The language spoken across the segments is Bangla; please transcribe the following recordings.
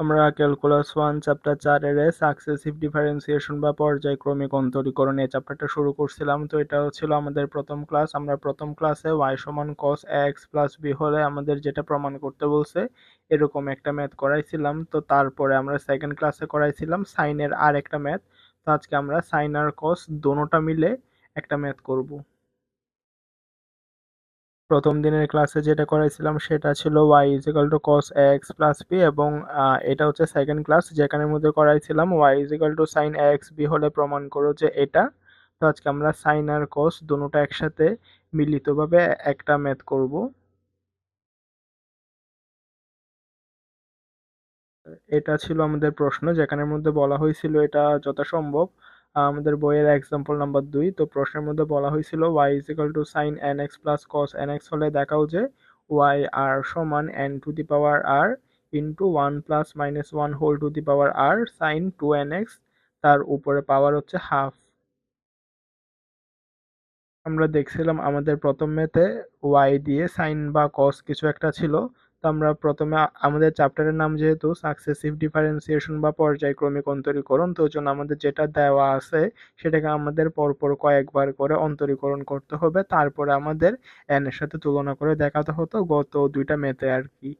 আমরা ক্যালকুলাস ওয়ান চ্যাপ্টার চারের সাকসেসিভ ডিফারেন্সিয়েশন বা পর্যায়ক্রমিক অন্তরীকরণ এই চ্যাপ্টারটা শুরু করছিলাম। তো এটা ছিল আমাদের প্রথম ক্লাস আমরা প্রথম ক্লাসে ওয়াই সমান কস এক্স প্লাস বি হলে আমাদের যেটা প্রমাণ করতে বলছে, এরকম একটা ম্যাথ করাইছিলাম। তো তারপরে আমরা সেকেন্ড ক্লাসে করাইছিলাম সাইনের আর একটা ম্যাথ তো আজকে আমরা সাইন আর কস দোনোটা মিলে একটা ম্যাথ করব। প্রথম দিনের ক্লাসে যেটা করাইছিলাম সেটা ছিল Y equal to cos X plus B এবং এটা হচ্ছে সেকেন্ড ক্লাস যেখানের মধ্যে করাইছিলাম Y equal to sine X B হলে প্রমাণ করো যে এটা। তো আজকে আমরা সাইন আর কস দুটোটা একসাথে মিলিতভাবে একটা ম্যাথ করব। এটা ছিল আমাদের প্রশ্ন, যেখানের মধ্যে বলা হয়েছিল এটা যথাসম্ভব। আমাদের বইয়ের এক্সাম্পল নাম্বার দুই, তো প্রশ্নের মধ্যে বলা হয়েছিল Y is equal to sine N X plus cos N X হলে দেখাও যে ওয়াই আর সমান N to the power R into one plus minus one whole to the power R sine two N X তার উপরে পাওয়ার হচ্ছে হাফ আমরা দেখছিলাম আমাদের প্রথম মেতে ওয়াই দিয়ে সাইন বা কস কিছু একটা ছিল তো আমরা প্রথমে আমাদের চ্যাপ্টারের নাম যেহেতু সাকসেসিভ ডিফারেন্সিয়েশন বা পর্যায়ক্রমিক অন্তরীকরণ, তো জন্য আমাদের যেটা দেওয়া আছে সেটাকে আমাদের পরপর কয়েকবার করে অন্তরীকরণ করতে হবে। তারপরে আমাদের এন এর সাথে তুলনা করে দেখাতে হতো গত দুইটা মেতে আর কি।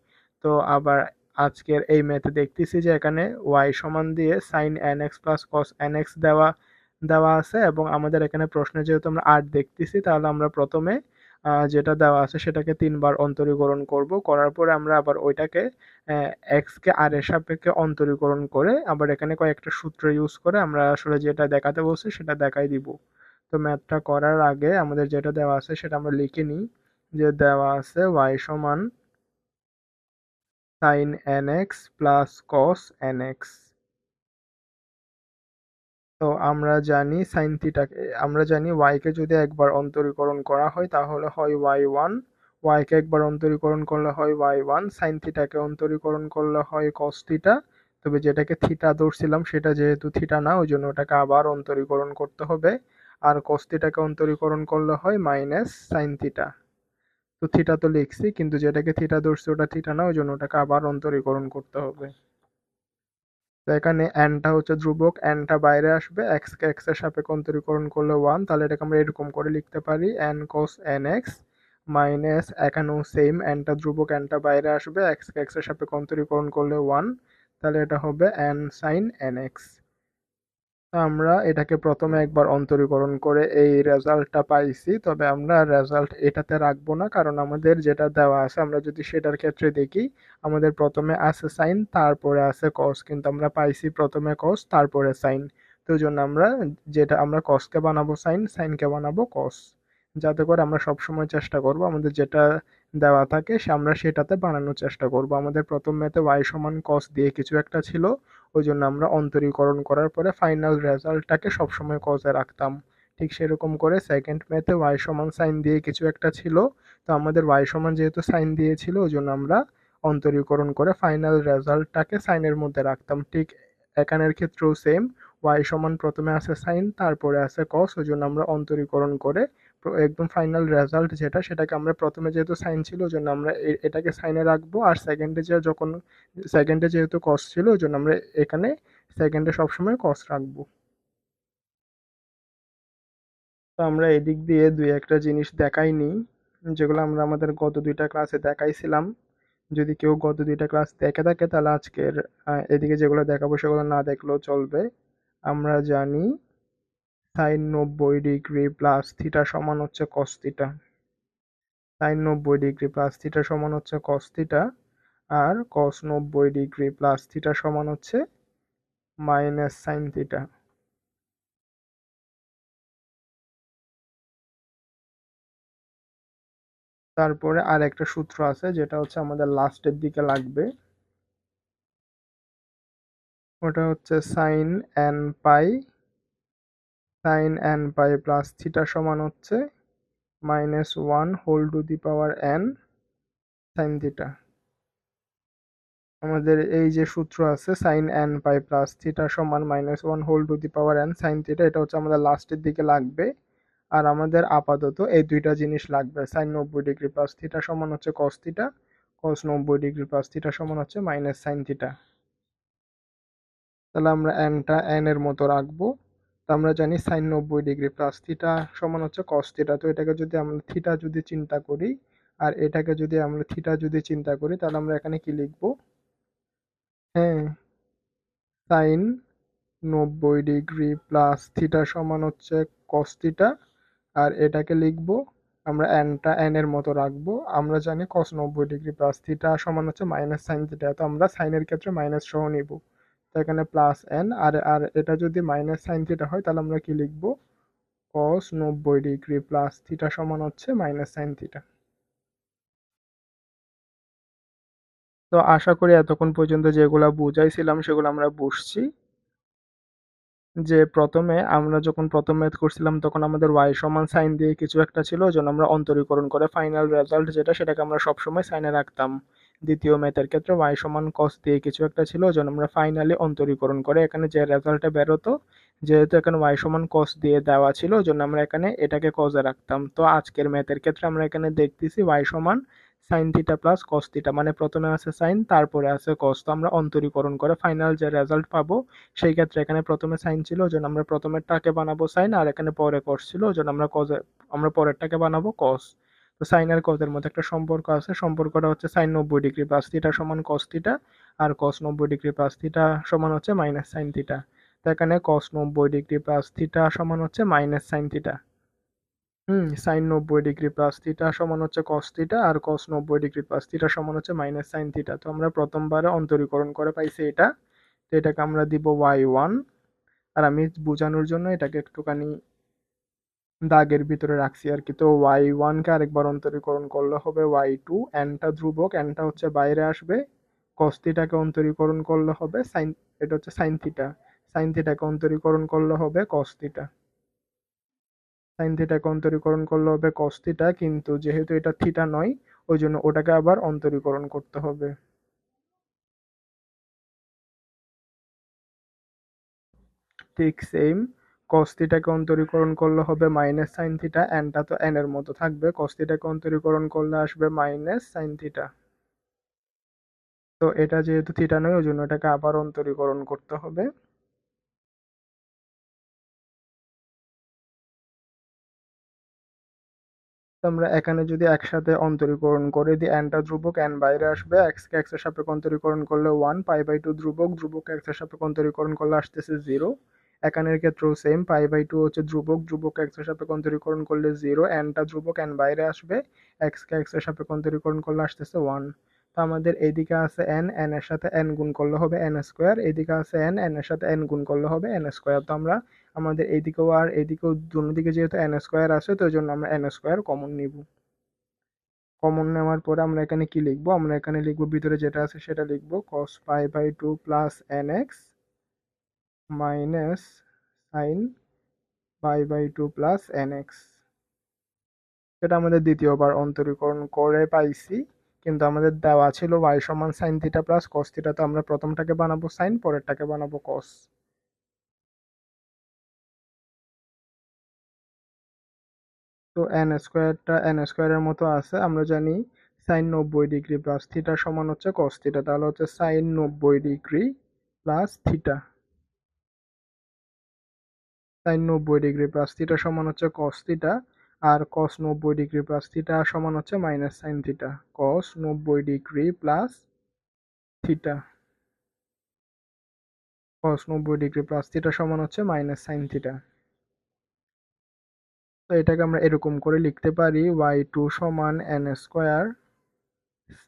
তো আবার আজকের এই মেথে দেখতেছি যে এখানে ওয়াই সমান দিয়ে sine N X plus cos N X দেওয়া দেওয়া আছে এবং আমাদের এখানে প্রশ্নে যেহেতু আমরা আট দেখতেছি, তাহলে আমরা প্রথমে যেটা দেওয়া আছে সেটাকে তিনবার অন্তরীকরণ করব। করার পরে আমরা আবার ওইটাকে এক্সকে আর এর সাপেক্ষে অন্তরীকরণ করে আবার এখানে কয়েকটা সূত্র ইউজ করে আমরা আসলে যেটা দেখাতে বলছি সেটা দেখাই দিব। তো ম্যাথটা করার আগে আমাদের যেটা দেওয়া আছে সেটা আমরা লিখে নিই যে দেওয়া আছে ওয়াই সমান sine N X plus cos N X তো আমরা জানি সাইন থিটাকে আমরা জানি ওয়াইকে যদি একবার অন্তরীকরণ করা হয় তাহলে হয় ওয়াই ওয়ান ওয়াইকে একবার অন্তরীকরণ করলে হয় ওয়াই ওয়ান সাইন থিটাকে অন্তরীকরণ করলে হয় কস থিটা তবে যেটাকে থিটা ধরছিলাম সেটা যেহেতু থিটা না ওই জন্য ওটাকে আবার অন্তরীকরণ করতে হবে। আর কস থিটাকে অন্তরীকরণ করলে হয় মাইনাস সাইন থিটা তো থিটা তো লিখছি, কিন্তু যেটাকে থিটা ধরছি ওটা থিটা না ওই জন্য ওটাকে আবার অন্তরীকরণ করতে হবে। এখানে এনটা হচ্ছে ধ্রুবক এনটা বাইরে আসবে এক্স কে এক্সের সাথে সাপেক্ষে অন্তরীকরণ করলে ওয়ান তাহলে এটাকে আমরা এরকম করে লিখতে পারি N cos N X minus এখানেও সেম এনটা ধ্রুবক এনটা বাইরে আসবে এক্স কে এক্সের সাথে সাপেক্ষে অন্তরীকরণ করলে ওয়ান তাহলে এটা হবে এন সাইন এন এক্স আমরা এটাকে প্রথমে একবার অন্তরীকরণ করে এই রেজাল্টটা পাইছি, তবে আমরা রেজাল্ট এটাতে রাখব না, কারণ আমাদের যেটা দেওয়া আছে, আমরা যদি সেটার ক্ষেত্রে দেখি, আমাদের প্রথমে আছে সাইন তারপরে আছে কস কিন্তু আমরা পাইছি প্রথমে কস তারপরে সাইন তো জন্য আমরা যেটা, আমরা কসকে বানাবো সাইন সাইনকে বানাবো কস যাতে করে আমরা সবসময় চেষ্টা করব, আমাদের যেটা দেওয়া থাকে, সে আমরা সেটাতে বানানোর চেষ্টা করব। আমাদের প্রথম মেতে ওয়াই সমান কস দিয়ে কিছু একটা ছিল ওই জন্য আমরা অন্তরীকরণ করার পরে ফাইনাল রেজাল্টটাকে সবসময় কজে রাখতাম। ঠিক সেরকম করে সেকেন্ড মেতে ওয়াই সমান সাইন দিয়ে কিছু একটা ছিল। তো আমাদের ওয়াই সমান যেহেতু সাইন দিয়েছিল ওই জন্য আমরা অন্তরীকরণ করে ফাইনাল রেজাল্টটাকে সাইনের মধ্যে রাখতাম। ঠিক এখানের ক্ষেত্রেও সেম ওয়াই সমান প্রথমে আছে সাইন তারপরে আছে কস ওই জন্য আমরা অন্তরীকরণ করে একদম ফাইনাল রেজাল্ট যেটা, সেটাকে আমরা প্রথমে যেহেতু সাইন ছিল, ওই জন্য আমরা এটাকে সাইনে রাখব। আর সেকেন্ডে যে যখন সেকেন্ডে যেহেতু কস ছিল, ওই জন্য আমরা এখানে সেকেন্ডে সবসময় কস রাখব। তো আমরা এদিক দিয়ে দুই একটা জিনিস দেখাইনি, যেগুলো আমরা আমাদের গত দুইটা ক্লাসে দেখাইছিলাম। যদি কেউ গত দুইটা ক্লাস দেখে থাকে, তাহলে আজকের এদিকে যেগুলো দেখাবো, সেগুলো না দেখলেও চলবে। আমরা জানি সাইন নব্বই ডিগ্রি প্লাস থিটা সমান হচ্ছে কস থিটা। সাইন নব্বই ডিগ্রি প্লাস থিটা সমান হচ্ছে কস থিটা আর কস নব্বই ডিগ্রি প্লাস থিটা সমান হচ্ছে মাইনাস সাইন থিটা। তারপরে আর একটা সূত্র আছে যেটা হচ্ছে আমাদের লাস্টের দিকে লাগবে। ওটা হচ্ছে sine N pi sine N pi plus theta সমান হচ্ছে minus one whole to the power N sine theta আমাদের এই যে সূত্র আছে sine N pi plus theta সমান minus one whole to the power N sine theta এটা হচ্ছে আমাদের লাস্টের দিকে লাগবে। আর আমাদের আপাতত এই দুইটা জিনিস লাগবে সাইন নব্বই ডিগ্রি প্লাস থিটা সমান হচ্ছে কস থিটা কস নব্বই ডিগ্রি প্লাস থিটা সমান হচ্ছে মাইনাস সাইন থিটা তাহলে আমরা এনটা এন এর মতো রাখব। আমরা জানি সাইন নব্বই ডিগ্রি প্লাস থিটা সমান হচ্ছে কস থিটা তো এটাকে যদি আমরা থিটা যদি চিন্তা করি, আর এটাকে যদি আমরা থিটা যদি চিন্তা করি, তাহলে আমরা এখানে কি লিখব? হ্যাঁ সাইন নব্বই ডিগ্রি প্লাস থিটা সমান হচ্ছে কস থিটা আর এটাকে লিখব, আমরা এন এর মতো রাখব। আমরা জানি কস নব্বই ডিগ্রি প্লাস থিটা সমান হচ্ছে মাইনাস সাইন থিটা তো আমরা সাইনের ক্ষেত্রে মাইনাস সহ নিব। এখানে প্লাস এন আর আর এটা যদি মাইনাস সাইন থিটা হয়, তাহলে আমরা কি লিখব? কস নব্বই ডিগ্রি প্লাস থিটা সমান হচ্ছে মাইনাস সাইন থিটা তো আশা করি এতক্ষণ পর্যন্ত যেগুলো বুঝাইছিলাম, সেগুলো আমরা বুঝছি। যে প্রথমে আমরা যখন প্রথম ম্যাথ করছিলাম, তখন আমাদের ওয়াই সমান সাইন দিয়ে কিছু একটা ছিল জন্য আমরা অন্তরীকরণ করে ফাইনাল রেজাল্ট যেটা, সেটাকে আমরা সবসময় সাইনে রাখতাম। দ্বিতীয় ম্যাথের ক্ষেত্রে ওয়াই সমান কস দিয়ে কিছু একটা ছিল জন্য আমরা ফাইনালি অন্তরীকরণ করে এখানে যে রেজাল্টটা বেরোতো, যেহেতু এখানে ওয়াই সমান কস দিয়ে দেওয়া ছিল জন্য আমরা এখানে এটাকে কজে রাখতাম। তো আজকের ম্যাথের ক্ষেত্রে আমরা এখানে দেখতেছি ওয়াই সমান sine theta plus cos theta মানে প্রথমে আছে সাইন তারপরে আছে কস তো আমরা অন্তরীকরণ করে ফাইনাল যে রেজাল্ট পাবো, সেই ক্ষেত্রে এখানে প্রথমে সাইন ছিল ওই জন্য আমরা প্রথমেরটাকে বানাবো সাইন আর এখানে পরে কস ছিল ওই জন্য আমরা কজে আমরা পরেরটাকে বানাবো কস তো সাইন আর কজের মধ্যে একটা সম্পর্ক আছে। সম্পর্কটা হচ্ছে সাইন নব্বই ডিগ্রি প্লাস থিটা সমান কস থিটা আর কস নব্বই ডিগ্রি প্লাস থিটা সমান হচ্ছে মাইনাস সাইন থিটা তো এখানে কস নব্বই ডিগ্রি প্লাস থিটা সমান হচ্ছে minus sine theta hmm sine নব্বই ডিগ্রি প্লাস থিটা সমান হচ্ছে কস থিটা আর কস নব্বই ডিগ্রি প্লাস থিটা সমান হচ্ছে মাইনাস সাইন থিটা তো আমরা প্রথমবারে অন্তরীকরণ করে পাইছি এটা। তো এটাকে আমরা দিব ওয়াই ওয়ান আর আমি বোঝানোর জন্য এটাকে একটুখানি দাগের ভিতরে রাখছি আর কি। তো ওয়াই ওয়ানকে আরেকবার অন্তরীকরণ করলে হবে ওয়াই টু এনটা ধ্রুবক এনটা হচ্ছে বাইরে আসবে। কস্তিটাকে অন্তরীকরণ করলে হবে সাইন এটা হচ্ছে সাইন থিটা সাইন থিটাকে অন্তরীকরণ করলে হবে কস্তিটা সাইন থিটাকে অন্তরীকরণ করলে হবে কস্তিটা কিন্তু যেহেতু এটা থিটা নয়, ওই জন্য ওটাকে আবার অন্তরীকরণ করতে হবে। ঠিক সেম থিটাকে অন্তরীকরণ করলে হবে মাইনাস সাইন থিটা এনটা তো এন এর মতো থাকবে। থিটাকে অন্তরীকরণ করলে আসবে মাইনাস সাইন থিটা তো এটা যেহেতু থিটা নয় ওই জন্য এটাকে আবার অন্তরীকরণ করতে হবে। আমরা এখানে যদি একসাথে অন্তরীকরণ করে দিই এনটা ধ্রুবক এন বাইরে আসবে এক্স কে এক্সের সাপেক্ষে অন্তরীকরণ করলে ওয়ান পাই বাই টু ধ্রুবক ধ্রুবক এক্সের সাপেক্ষে অন্তরীকরণ করলে আসতেছে জিরো এখানের ক্ষেত্রেও সেম পাই বাই টু হচ্ছে ধ্রুবক ধ্রুবক এক্সের সাপেক্ষে অন্তরীকরণ করলে জিরো এনটা ধ্রুবক এন বাইরে আসবে এক্স কে এক্সের সাপেক্ষে অন্তরীকরণ করলে আসতেছে ওয়ান তো আমাদের এইদিকে আছে এন এন এর সাথে এন গুণ করলে হবে এন স্কোয়ার এইদিকে আছে এন এন এর সাথে এন গুণ করলে হবে এন স্কোয়ার তো আমরা আমাদের এইদিকেও আর এইদিকেও দুদিকে যেহেতু এন স্কোয়ার আছে, তো ওই জন্য আমরা এন স্কোয়ার কমন নিব। কমন নেওয়ার পরে আমরা এখানে কি লিখব? আমরা এখানে লিখব, ভিতরে যেটা আছে সেটা লিখব, cos pi by two plus N X minus sine pi by two plus N X সেটা আমাদের দ্বিতীয়বার অন্তরীকরণ করে পাইছি, কিন্তু আমাদের দেওয়া ছিল y সমান sine theta plus cos theta তো আমরা প্রথমটাকে বানাবো সাইন পরেরটাকে বানাবো কস তো এন স্কোয়ারটা এন স্কোয়ারের মতো আছে, আমরা জানি সাইন নব্বই ডিগ্রি প্লাস থিটা সমান হচ্ছে কস থিটা তাহলে হচ্ছে সাইন নব্বই ডিগ্রি প্লাস থিটা সাইন নব্বই ডিগ্রি প্লাস থিটা সমান হচ্ছে কস থিটা, আর কস নব্বই ডিগ্রি প্লাস থিটা সমান হচ্ছে মাইনাস সাইন থিটা। কস নব্বই ডিগ্রি প্লাস থিটা। কস নব্বই ডিগ্রি প্লাস থিটা সমান হচ্ছে মাইনাস সাইন থিটা। তো এটাকে আমরা এরকম করে লিখতে পারি ওয়াই টু সমান এন স্কোয়ার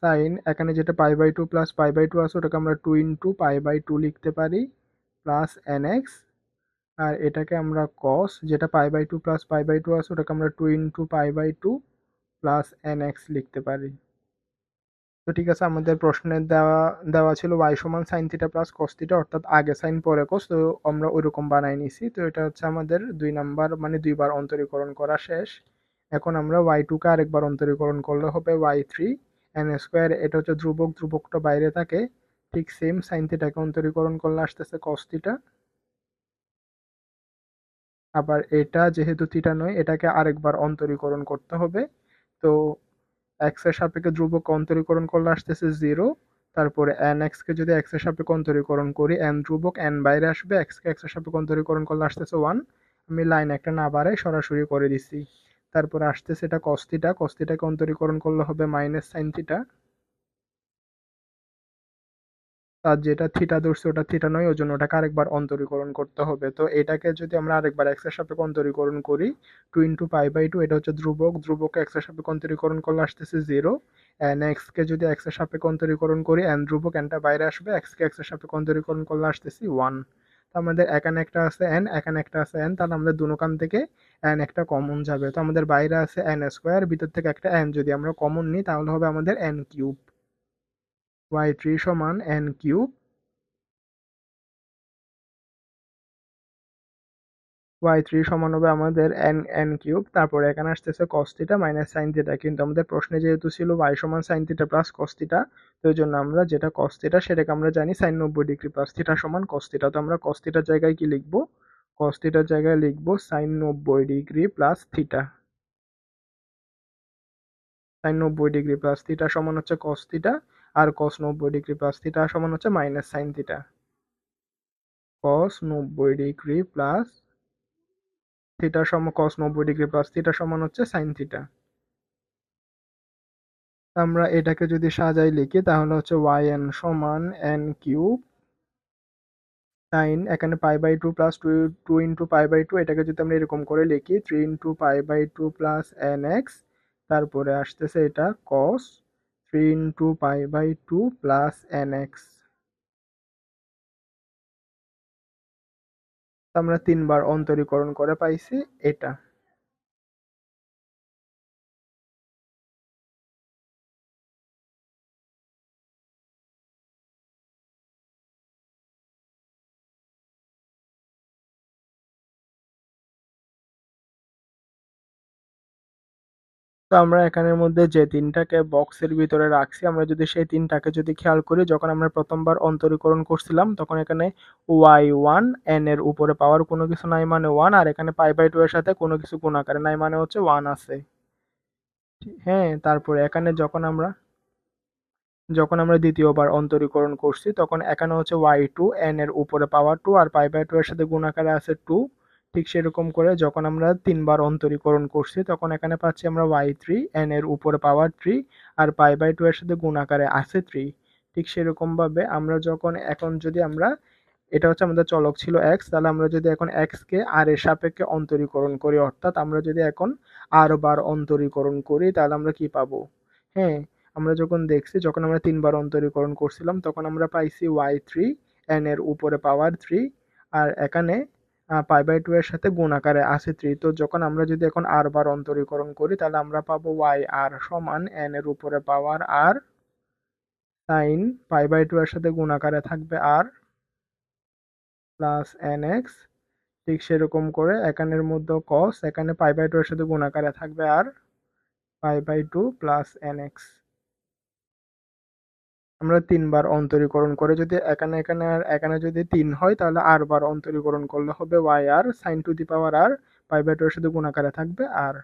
সাইন এখানে যেটা pi by two plus pi by two আছে, ওটাকে আমরা two into pi by two লিখতে পারি প্লাস এন এক্স আর এটাকে আমরা কস যেটা pi by two plus pi by two আছে, ওটাকে আমরা two into pi by two plus N X লিখতে পারি। তো ঠিক আছে, আমাদের প্রশ্নের দেওয়া দেওয়া ছিল ওয়াই সমান sine theta plus cos theta অর্থাৎ আগে সাইন পরে কস তো আমরা ওইরকম বানাই নিছি। তো এটা হচ্ছে আমাদের দুই নাম্বার মানে দুইবার অন্তরীকরণ করা শেষ। এখন আমরা ওয়াই টুকে আরেকবার অন্তরীকরণ করলে হবে ওয়াই থ্রি এন স্কোয়ার এটা হচ্ছে ধ্রুবক, ধ্রুবকটা বাইরে থাকে, ঠিক সেম সাইন থিটাকে অন্তরীকরণ করলে আসতেছে কস থিটা আবার এটা যেহেতু থিটা নয়, এটাকে আরেকবার অন্তরীকরণ করতে হবে। তো এক্সের সাপেক্ষে ধ্রুবক অন্তরীকরণ করলে আসতেছে জিরো তারপরে এন এক্স কে যদি এক্সের সাপেক্ষে অন্তরীকরণ করি এন ধ্রুবক এন বাইরে আসবে এক্স কে এক্সের সাপেক্ষে অন্তরীকরণ করলে আসতেছে ওয়ান আমি লাইন একটা না বাড়াই সরাসরি করে দিছি তারপরে আসতেছে এটা কস্তিটা কস্তিটাকে অন্তরীকরণ করলে হবে মাইনাস সাইন থিটা আর যেটা থিটা ধরছে ওটা থিটা নয়, ওই জন্য ওটাকে আরেকবার অন্তরীকরণ করতে হবে। তো এটাকে যদি আমরা আরেকবার এক্সের সাপেক্ষে অন্তরীকরণ করি two into pi by two এটা হচ্ছে ধ্রুবক ধ্রুবক এক্সের সাপেক্ষে অন্তরীকরণ করলে আসতেছে জিরো এন এক্স কে যদি এক্সের সাপেক্ষে অন্তরীকরণ করি এন ধ্রুবক এনটা বাইরে আসবে এক্স কে এক্সের সাপেক্ষে অন্তরীকরণ করলে আসতেছি ওয়ান তো আমাদের এখানে একটা আছে এন এখানে একটা আছে এন তাহলে আমাদের দুনোকান থেকে এন একটা কমন যাবে। তো আমাদের বাইরে আছে এন স্কোয়ার ভিতর থেকে একটা এন যদি আমরা কমন নিই, তাহলে হবে আমাদের এন কিউব ওয়াই থ্রি সমান এন কিউব ওয়াই থ্রি সমান হবে আমাদের এন এন কিউব তারপরে এখানে আসতেছে cos theta minus sine theta কিন্তু আমাদের প্রশ্নে যেহেতু ছিল ওয়াই সমান sine theta plus cos theta তো এই জন্য আমরা যেটা কস থিটা সেটাকে আমরা জানি সাইন নব্বই ডিগ্রি প্লাস থিটা সমান কস থিটা তো আমরা কস থিটার জায়গায় কি লিখব? কস থিটার জায়গায় লিখব সাইন নব্বই ডিগ্রি প্লাস থিটা সাইন নব্বই ডিগ্রি প্লাস থিটা সমান হচ্ছে কস থিটা আর কস নব্বই ডিগ্রি প্লাস থিটা সমান হচ্ছে মাইনাস সাইন থিটা কস নব্বই ডিগ্রি প্লাস থিটা সম কস নব্বই ডিগ্রি প্লাস থিটা সমান হচ্ছে সাইন থিটা আমরা এটাকে যদি সাজাই লিখি, তাহলে হচ্ছে ওয়াই এন সমান এন কিউব সাইন এখানে pi by two plus two two into pi by two এটাকে যদি আমরা এরকম করে লিখি three into pi by two plus n x তারপরে আসতেছে এটা cos three pi by by two plus n x. আমরা তিনবার অন্তরীকরণ করে পাইছি এটা। তো আমরা এখানের মধ্যে যে তিনটাকে বক্সের ভিতরে রাখছি, আমরা যদি সেই তিনটাকে যদি খেয়াল করি, যখন আমরা প্রথমবার অন্তরীকরণ করছিলাম, তখন এখানে ওয়াই ওয়ান এন এর উপরে পাওয়ার কোনো কিছু নাই মানে ওয়ান আর এখানে পাই বাই টু এর সাথে কোনো কিছু গুণ আকারে নাই মানে হচ্ছে ওয়ান আছে। হ্যাঁ তারপরে এখানে যখন আমরা যখন আমরা দ্বিতীয়বার অন্তরীকরণ করছি, তখন এখানে হচ্ছে ওয়াই টু এন এর উপরে power two R pi by two এর সাথে গুণ আকারে আছে টু ঠিক সেরকম করে যখন আমরা তিনবার অন্তরীকরণ করছি, তখন এখানে পাচ্ছি আমরা ওয়াই থ্রি এন এর উপরে পাওয়ার থ্রি আর পাই বাই টু এর সাথে গুণ আকারে আছে থ্রি ঠিক সেরকমভাবে আমরা যখন এখন যদি আমরা, এটা হচ্ছে আমাদের চলক ছিল এক্স তাহলে আমরা যদি এখন এক্সকে আর এর সাপেক্ষে অন্তরীকরণ করি, অর্থাৎ আমরা যদি এখন আর বার অন্তরীকরণ করি, তাহলে আমরা কি পাবো? হ্যাঁ আমরা যখন দেখছি, যখন আমরা তিনবার অন্তরীকরণ করছিলাম, তখন আমরা পাইছি ওয়াই থ্রি এন এর উপরে পাওয়ার থ্রি আর এখানে পাই বাই টু এর সাথে গুণ আকারে আছে থ্রি তো যখন আমরা যদি এখন আর বার অন্তরীকরণ করি, তাহলে আমরা পাবো ওয়াই আর সমান এন এর উপরে power r sine pi by two এর সাথে গুণ আকারে থাকবে আর প্লাস এন এক্স ঠিক সেরকম করে এখানের মধ্যে কস এখানে পাই বাই টু এর সাথে গুণ আকারে থাকবে r pi by two plus n x আমরা তিনবার অন্তরীকরণ করে যদি এখানে এখানে আর এখানে যদি তিন হয়, তাহলে আর বার অন্তরীকরণ করলে হবে y r sine to the power r pi সাথে গুণাকারে থাকবে আর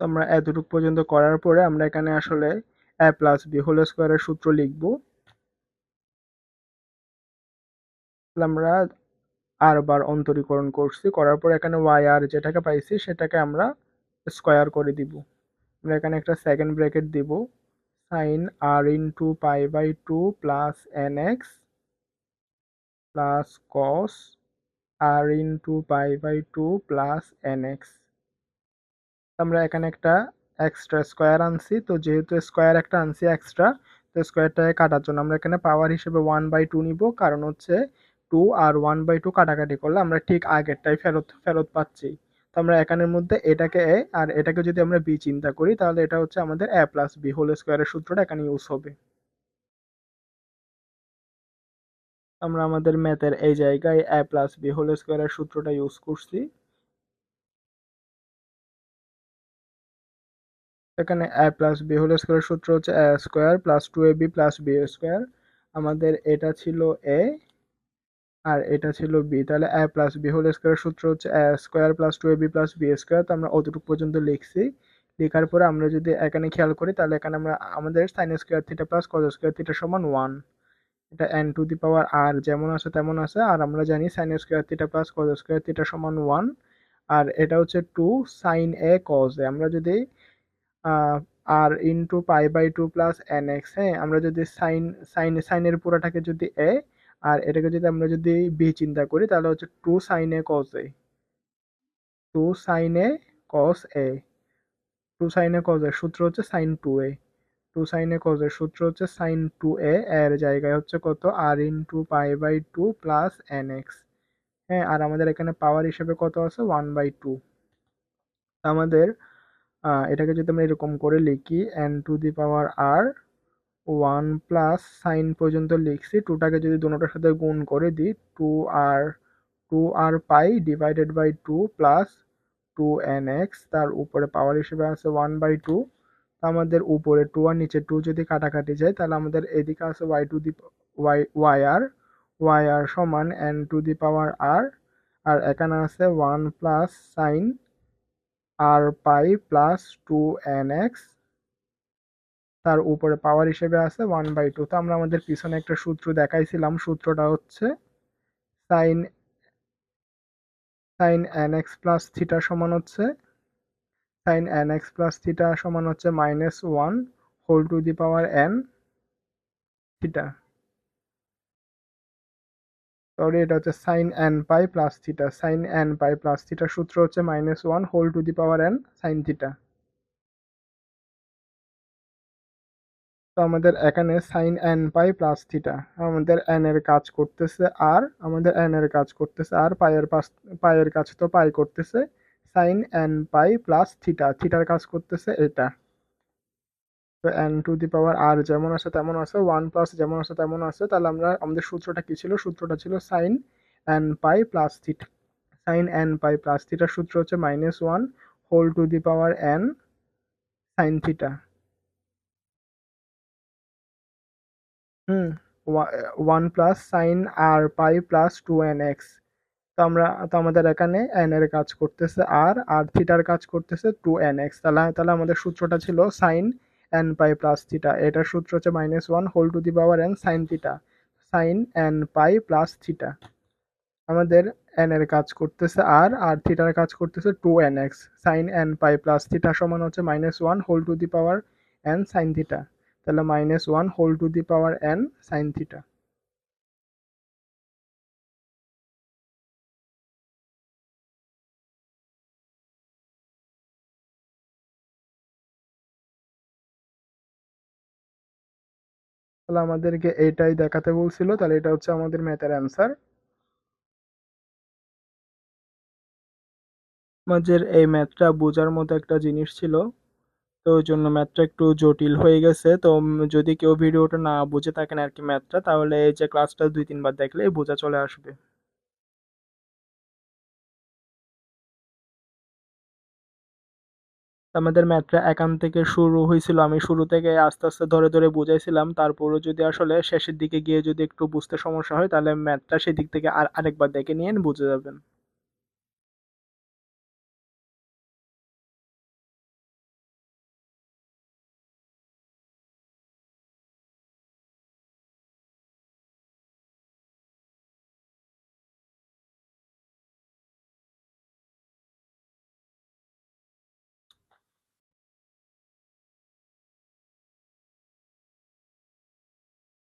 আমরা এতটুকু পর্যন্ত করার পরে আমরা এখানে আসলে এ প্লাস বি হোল স্কোয়ারের সূত্র লিখব। আমরা আর বার অন্তরীকরণ করছি, করার পর এখানে ওয়াই আর যেটাকে পাইছি সেটাকে আমরা স্কোয়ার করে দিব। আমরা এখানে একটা সেকেন্ড ব্র্যাকেট দিব। Sine r into pi by two plus n x plus cos r into pi by two plus n x আমরা এখানে একটা এক্সট্রা স্কোয়ার আনছি, তো যেহেতু স্কোয়ার একটা আনছি এক্সট্রা তো স্কোয়ারটাকে কাটার জন্য আমরা এখানে পাওয়ার হিসেবে ওয়ান বাই টু নিব। কারণ হচ্ছে two R one by two কাটাকাটি করলে আমরা ঠিক আগেরটাই ফেরত ফেরত পাচ্ছি। তো আমরা এখানের মধ্যে এটাকে এ আর এটাকে যদি আমরা বি চিন্তা করি, তাহলে এটা হচ্ছে আমাদের এ প্লাস বি হোল স্কোয়ারের সূত্রটা এখানে ইউজ হবে। আমরা আমাদের ম্যাথের এই জায়গায় এ প্লাস বি হোল স্কোয়ারের সূত্রটা ইউজ করছি। এখানে এ প্লাস বি হোল স্কোয়ারের সূত্র হচ্ছে a square plus two a b plus b square আমাদের এটা ছিল এ আর এটা ছিল বি তাহলে a plus b whole square সূত্র হচ্ছে a square plus two a b plus b square তো আমরা অতটুকু পর্যন্ত লিখছি। লেখার পরে আমরা যদি এখানে খেয়াল করি, তাহলে এখানে আমরা আমাদের sine square theta plus cos square theta সমান ওয়ান এটা n to the power r যেমন আছে তেমন আছে, আর আমরা জানি sine square theta plus cos square theta সমান ওয়ান আর এটা হচ্ছে two sine a cos a আমরা যদি r into pi by two plus n x হ্যাঁ আমরা যদি সাইন সাইন সাইনের পুরাটাকে যদি এ আর এটাকে যদি আমরা যদি বি চিন্তা করি, তাহলে হচ্ছে two sine a cos a two sine a cos a two sine a cos সূত্র হচ্ছে sine two a two sine a cos সূত্র হচ্ছে সাইন টু এ এর জায়গায় হচ্ছে কত? R into pi by two plus n x হ্যাঁ আর আমাদের এখানে পাওয়ার হিসেবে কত আছে? ওয়ান বাই টু আমাদের এটাকে যদি আমরা এরকম করে লিখি n to the power r one plus sine পর্যন্ত লিখছি। টুটাকে যদি দুটোটার সাথে গুণ করে দিই, two r two r pi divided by two plus two n x, তার উপরে পাওয়ার হিসেবে আছে ওয়ান বাই টু। আমাদের উপরে টু আর নিচে টু যদি কাটাকাটি যায়, তাহলে আমাদের এদিকে আছে y to the y y r y r সমান n to the power r আর এখানে আছে one plus sine r pi plus two n x. তার উপরে পাওয়ার হিসেবে আছে ওয়ান বাই টু তো আমরা আমাদের পিছনে একটা সূত্র দেখাইছিলাম, সূত্রটা হচ্ছে sine sine n x plus theta সমান হচ্ছে sine n x plus theta সমান হচ্ছে minus one whole to the power n theta sorry এটা হচ্ছে sine n pi plus theta sine n pi plus থিটার সূত্র হচ্ছে minus one whole to the power n sine theta তো আমাদের এখানে sine n pi plus theta আমাদের এন এর কাজ করতেছে আর আমাদের এন এর কাজ করতেছে আর পায়ের পাশ পায়ের কাজ তো পাই করতেছে sine n pi plus theta থিটার কাজ করতেছে এটা। তো এন টু দি পাওয়ার আর যেমন আছে তেমন আছে ওয়ান প্লাস যেমন আছে তেমন আছে। তাহলে আমরা, আমাদের সূত্রটা কি ছিল? সূত্রটা ছিল sine n pi plus theta sine n pi plus থিটার সূত্র হচ্ছে minus one whole to the power n sine theta hmm one plus sine r pi plus two n x. তো আমরা, তো আমাদের এখানে এন এর কাজ করতেছে আর আর থিটার কাজ করতেছে টু এন এক্স। তাহলে তাহলে আমাদের সূত্রটা ছিল sine n pi plus theta. এটার সূত্র হচ্ছে minus one whole to the power n sine theta. Sine n pi plus theta. আমাদের এন এর কাজ করতেছে আর আর থিটার কাজ করতেছে two n x. Sine n pi plus theta সমান হচ্ছে minus one whole to the power n sine theta. তাহলে minus one whole to the power n sine theta তাহলে আমাদেরকে এটাই দেখাতে বলছিল, তাহলে এটা হচ্ছে আমাদের ম্যাথের অ্যান্সার আমাদের এই ম্যাথটা বোঝার মতো একটা জিনিস ছিল। তো ওই জন্য ম্যাথটা একটু জটিল হয়ে গেছে। তো যদি কেউ ভিডিওটা না বুঝে থাকেন আর কি ম্যাথটা, তাহলে এই যে ক্লাসটা দুই, তিনবার দেখলে বোঝা চলে আসবে। আমাদের ম্যাথটা একান থেকে শুরু হয়েছিল। আমি শুরু থেকে আস্তে আস্তে, ধরে ধরে বুঝাইছিলাম। তারপরও যদি আসলে শেষের দিকে গিয়ে যদি একটু বুঝতে সমস্যা হয়, তাহলে ম্যাথটা সেদিক থেকে আর আরেকবার দেখে নিয়ে বুঝে যাবেন।